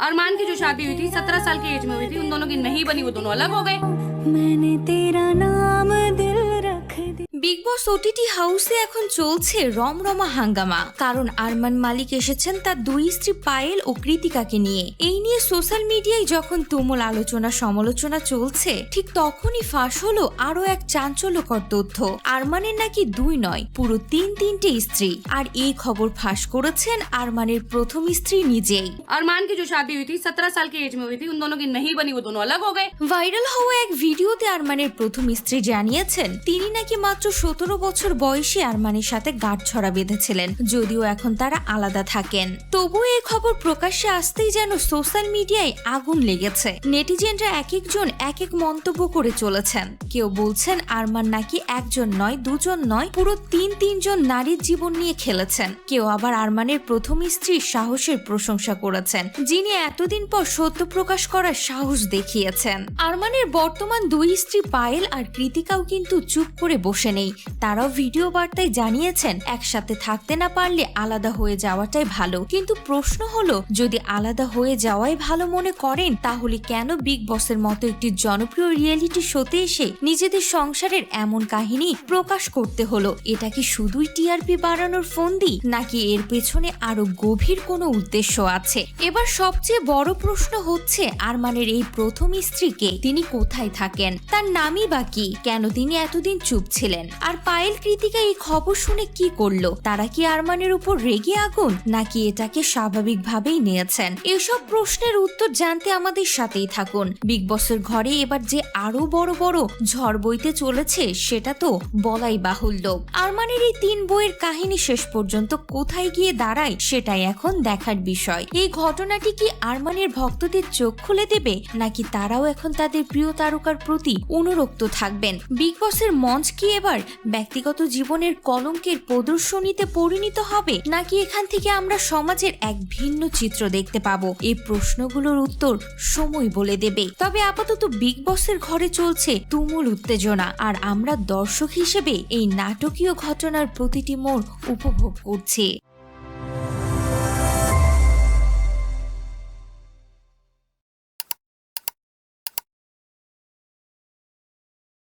अरमान की जो शादी हुई थी, सत्रह साल की एज में हुई थी, उन दोनों की नहीं बनी, वो दोनों अलग हो गए। मैंने तेरा नाम বিগ বস ওটিটি হাউসে এখন চলছে রমরমা হাঙ্গামা কারণ আরমান মালিক এসেছেন তার দুই স্ত্রী পায়েল ও কৃতিকাকে নিয়ে এই নিয়ে সোশ্যাল মিডিয়ায় যখন তুমুল আলোচনা সমালোচনা চলছে ঠিক তখনই ফাঁস হলো আরো এক চাঞ্চল্যকর তথ্য আরমানের নাকি দুই নয় পুরো তিন তিনটে স্ত্রী আর এই খবর ফাঁস করেছেন আরমানের প্রথম স্ত্রী নিজেই अरमान की जो शादी हुई थी सत्रह साल की एज में हुई थी उन दोनों की नहीं बनी वो दोनों अलग हो गए ভাইরাল হওয়া এক ভিডিওতে আরমানের প্রথম স্ত্রী জানিয়েছেন তিনি নাকি মাত্র সতেরো বছর বয়সে আরমানের সাথে গাঁটছড়া বেঁধেছিলেন, যদিও এখন তারা আলাদা থাকেন। তবুও এই খবর প্রকাশ্যে আসতেই যেন সোশ্যাল মিডিয়ায় আগুন লেগেছে। নেটিজেনরা এক একজন এক এক মন্তব্য করে চলেছেন। কেউ বলছেন আরমান নাকি একজন নয়, দুজন নয়, পুরো তিন তিনজন নারীর জীবন নিয়ে খেলেছেন। কেউ আবার আরমানের প্রথম স্ত্রীর সাহসের প্রশংসা করেছেন, যিনি এতদিন পর সত্য প্রকাশ করার সাহস দেখিয়েছেন। আরমানের বর্তমান দুই স্ত্রী পায়েল আর কৃতিকাও কিন্তু চুপ করে বসে নেই তারাও ভিডিও বার্তায় জানিয়েছেন, একসাথে থাকতে না পারলে আলাদা হয়ে যাওয়াটাই ভালো। কিন্তু প্রশ্ন হলো, যদি আলাদা হয়ে যাওয়াই ভালো মনে করেন, তাহলে কেন বিগ বসের মতো একটি জনপ্রিয় রিয়েলিটি শোতে এসে নিজেদের সংসারের এমন কাহিনী প্রকাশ করতে হলো? এটা কি শুধুই টিআরপি বাড়ানোর ফন্দি, নাকি এর পেছনে আরও গভীর কোনো উদ্দেশ্য আছে? এবার সবচেয়ে বড় প্রশ্ন হচ্ছে, আরমানের এই প্রথম স্ত্রীকে তিনি কোথায় থাকেন? তার নামই বা কি? কেন তিনি এতদিন চুপ ছিলেন? আর পায়েল কৃতিকা এই খবর শুনে কি করল? তারা কি আরমানের উপর রেগে আগুন, নাকি এটাকে স্বাভাবিকভাবেই নিয়েছেন? এসব প্রশ্নের উত্তর জানতে আমাদের সাথেই থাকুন। বিগ বসের ঘরে এবার যে আরও বড় বড় ঝড় বইতে চলেছে, সেটা তো বলাই বাহুল্য। আরমানের এই তিন বইয়ের কাহিনী শেষ পর্যন্ত কোথায় গিয়ে দাঁড়ায়, সেটাই এখন দেখার বিষয়। এই ঘটনাটি কি আরমানের ভক্তদের চোখ খুলে দেবে, নাকি তারাও এখন তাদের প্রিয় তারকার প্রতি অনুরক্ত থাকবেন? বিগ বসের মঞ্চ কি এবার ব্যক্তিগত জীবনের কলঙ্কের প্রদর্শনীতে পরিণত হবে? নাকি এখান থেকে আমরা সমাজের এক ভিন্ন চিত্র দেখতে পাবো? এই প্রশ্নগুলোর উত্তর সময় বলে দেবে। তবে আপাতত বিগ বসের ঘরে চলছে তুমুল উত্তেজনা। আর আমরা দর্শক হিসেবে এই নাটকীয় ঘটনার প্রতিটি মোড় উপভোগ করছি।